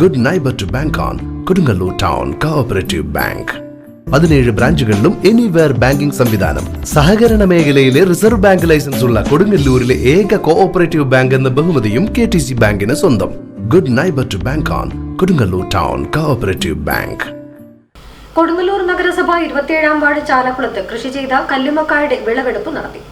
Good neighbour to bank on Kodungallur town cooperative bank പതിനേഴ് ബ്രാഞ്ചുകളിലും anywhere banking സംവിധാനം. സഹകരണ മേഖലയിലെ റിസർവ് ബാങ്ക് ലൈസൻസ് ഉള്ള കൊടുങ്ങല്ലൂരിലെ ഏക കോഓപ്പറേറ്റീവ് ബാങ്ക് എന്ന ബഹുമതിയും കെ ടി സി ബാങ്കിന് സ്വന്തം. Good neighbour to bank on Kodungallur town cooperative bank Kodungallur നഗരസഭ ഇരുപത്തിയേഴാം വാർഡ് ചാലക്കുളത്ത് കൃഷി ചെയ്ത കല്ലുമക്കായുടെ വിളവെടുപ്പ് നടത്തി.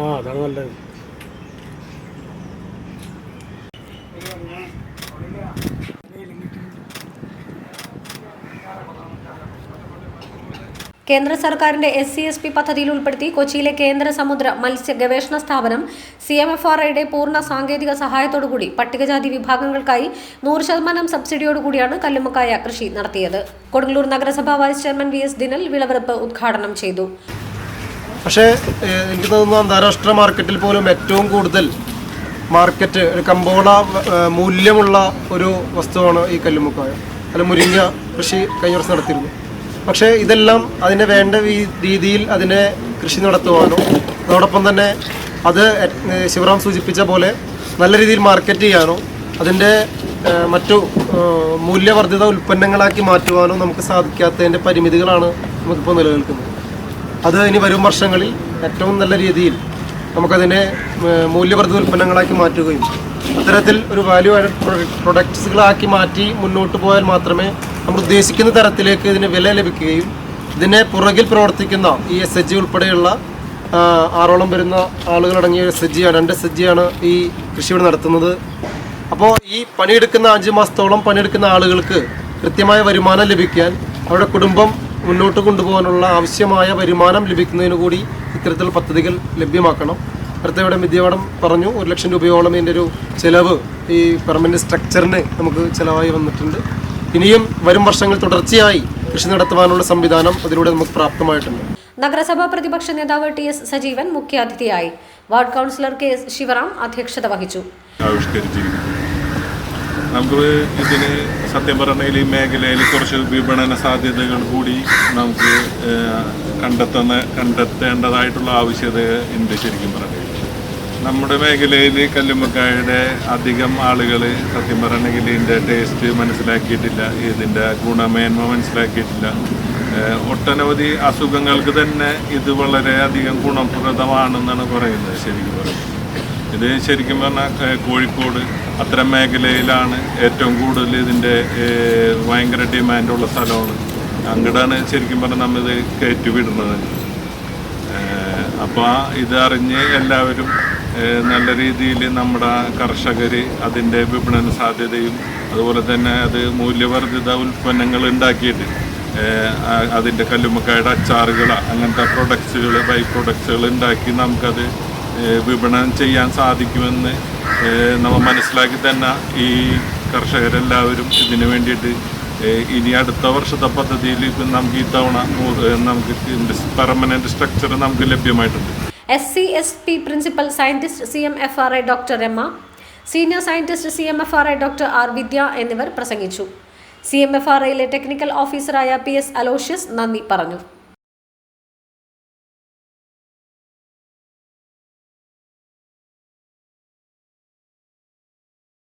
ആ അതാണ് നല്ലത്. കേന്ദ്ര സർക്കാരിന്റെ എസ് സി എസ് പി പദ്ധതിയിൽ ഉൾപ്പെടുത്തി കൊച്ചിയിലെ കേന്ദ്ര സമുദ്ര മത്സ്യ ഗവേഷണ സ്ഥാപനം സി എം എഫ് ആർ ഐയുടെ പൂർണ സാങ്കേതിക സഹായത്തോടുകൂടി പട്ടികജാതി വിഭാഗങ്ങൾക്കായി നൂറ് ശതമാനം സബ്സിഡിയോടുകൂടിയാണ് കല്ലുമ്മക്കായ കൃഷി നടത്തിയത്. കൊടുങ്ങല്ലൂർ നഗരസഭാ vice chairman V S Dinal വിളവെടുപ്പ് ഉദ്ഘാടനം ചെയ്തു. പക്ഷേ എനിക്ക് തോന്നുന്നു അന്താരാഷ്ട്ര മാർക്കറ്റിൽ പോലും ഏറ്റവും കൂടുതൽ മാർക്കറ്റ് ഒരു കമ്പോള മൂല്യമുള്ള ഒരു വസ്തുവാണ് ഈ കല്ലുമുക്കായ. അല്ല മുരിങ്ങ കൃഷി കഴിഞ്ഞ വർഷം നടത്തിയിരുന്നു. പക്ഷേ ഇതെല്ലാം അതിന് വേണ്ട രീതിയിൽ അതിനെ കൃഷി നടത്തുവാനോ അതോടൊപ്പം തന്നെ അത് ശിവറാം സൂചിപ്പിച്ച പോലെ നല്ല രീതിയിൽ മാർക്കറ്റ് ചെയ്യാനോ അതിന്റെ മറ്റു മൂല്യവർദ്ധിത ഉൽപ്പന്നങ്ങളാക്കി മാറ്റുവാനോ നമുക്ക് സാധിക്കാത്തതിന്റെ പരിമിതികളാണ് നമുക്കിപ്പോൾ നിലനിൽക്കുന്നത്. അത് ഇനി വരും വർഷങ്ങളിൽ ഏറ്റവും നല്ല രീതിയിൽ നമുക്കതിനെ മൂല്യവർദ്ധിത ഉൽപ്പന്നങ്ങളാക്കി മാറ്റുകയും അത്തരത്തിൽ ഒരു വാല്യൂ ആഡഡ് പ്രൊഡക്ട്സുകളാക്കി മാറ്റി മുന്നോട്ട് പോയാൽ മാത്രമേ നമ്മൾ ഉദ്ദേശിക്കുന്ന തരത്തിലേക്ക് ഇതിന് വില ലഭിക്കുകയും ഇതിനെ പുറകിൽ പ്രവർത്തിക്കുന്ന ഈ എസ് എച്ച് ജി ഉൾപ്പെടെയുള്ള ആറോളം വരുന്ന ആളുകളടങ്ങിയ എസ് എച്ച് ജിയാണ് രണ്ട് എസ് എച്ച് ജിയാണ് ഈ കൃഷി ഇവിടെ നടത്തുന്നത്. അപ്പോൾ ഈ പണിയെടുക്കുന്ന അഞ്ച് മാസത്തോളം പണിയെടുക്കുന്ന ആളുകൾക്ക് കൃത്യമായ വരുമാനം ലഭിക്കാൻ അവരുടെ കുടുംബം മുന്നോട്ട് കൊണ്ടുപോകാനുള്ള ആവശ്യമായ വരുമാനം ലഭിക്കുന്നതിന് കൂടി ഇത്തരത്തിൽ പദ്ധതികൾ ലഭ്യമാക്കണം. അടുത്ത ഇവിടെ വിദ്യാവടം പറഞ്ഞു ഒരു ലക്ഷം രൂപയോളം ഇതിന്റെ ഒരു ചിലവ് ഈ പെർമനന്റ് സ്ട്രക്ചറിന് നമുക്ക് ചിലവായി വന്നിട്ടുണ്ട്. ഇനിയും വരും വർഷങ്ങൾ തുടർച്ചയായി കൃഷി നടത്തുവാനുള്ള സംവിധാനം അതിലൂടെ നമുക്ക് പ്രാപ്തമായിട്ടുണ്ട്. നഗരസഭാ പ്രതിപക്ഷ നേതാവ് ടി എസ് സജീവൻ മുഖ്യാതിഥിയായി. Ward councillor K S Sivaram അധ്യക്ഷത വഹിച്ചു. ആവിഷ്കരിച്ചിരിക്കുന്നത് നമുക്ക് ഇതിന് സത്യം പറഞ്ഞാൽ ഈ മേഖലയിൽ കുറച്ച് വിപണന സാധ്യതകൾ കൂടി നമുക്ക് കണ്ടെത്തുന്ന കണ്ടെത്തേണ്ടതായിട്ടുള്ള ആവശ്യത ഉണ്ട് ശരിക്കും പറഞ്ഞാൽ നമ്മുടെ മേഖലയിൽ കല്ലുമ്മക്കായുടെ അധികം ആളുകൾ സത്യം പറഞ്ഞെങ്കിൽ ഇതിന്റെ ടേസ്റ്റ് മനസ്സിലാക്കിയിട്ടില്ല ഇതിന്റെ ഗുണമേന്മ മനസ്സിലാക്കിയിട്ടില്ല. ഒട്ടനവധി അസുഖങ്ങൾക്ക് തന്നെ ഇത് വളരെയധികം ഗുണപ്രദമാണെന്നാണ് പറയുന്നത് ശരിക്കും പറയുന്നത് ഇത് ശരിക്കും പറഞ്ഞാൽ കോഴിക്കോട് അത്തരം മേഖലയിലാണ് ഏറ്റവും കൂടുതൽ ഇതിന്റെ ഭയങ്കര ഡിമാൻഡുള്ള സ്ഥലമാണ്. അങ്ങോട്ടാണ് ശരിക്കും പറഞ്ഞാൽ നമ്മൾ കയറ്റി വിടുന്നത് അപ്പോൾ ആ ഇതറിഞ്ഞ് എല്ലാവരും നല്ല രീതിയിൽ നമ്മുടെ കർഷകർ അതിന്റെ വിപണന സാധ്യതയും അതുപോലെ തന്നെ അത് മൂല്യവർദ്ധിത ഉൽപ്പന്നങ്ങൾ ഉണ്ടാക്കിയിട്ട് അതിന്റെ കല്ലുമ്മക്കായുടെ അച്ചാറുകൾ അങ്ങനത്തെ പ്രൊഡക്ട്സുകൾ ബൈ പ്രൊഡക്ട്സുകൾ ഉണ്ടാക്കി നമുക്കത് വിപണനം ചെയ്യാൻ സാധിക്കുമെന്ന് നമ്മൾ മനസ്സിലാക്കി തന്നെ ഈ കർഷകരെല്ലാവരും ഇതിനു വേണ്ടിയിട്ട് ഇനി അടുത്ത വർഷത്തെ പദ്ധതിയിൽ ഇപ്പം നമുക്ക് ഈ തവണ മൂ- ഏഹ്, നമുക്ക് പെർമനന്റ് സ്ട്രക്ചർ നമുക്ക് ലഭ്യമായിട്ടുണ്ട്. S C S P principal scientist C M F R I doctor Rama senior scientist C M F R I doctor R Vidya എന്നിവർ പ്രസംഗിച്ചു. സി എം എഫ് ആർ ഐയിലെ ടെക്നിക്കൽ ഓഫീസറായ പി എസ് അലോഷ്യസ് നന്ദി പറഞ്ഞു.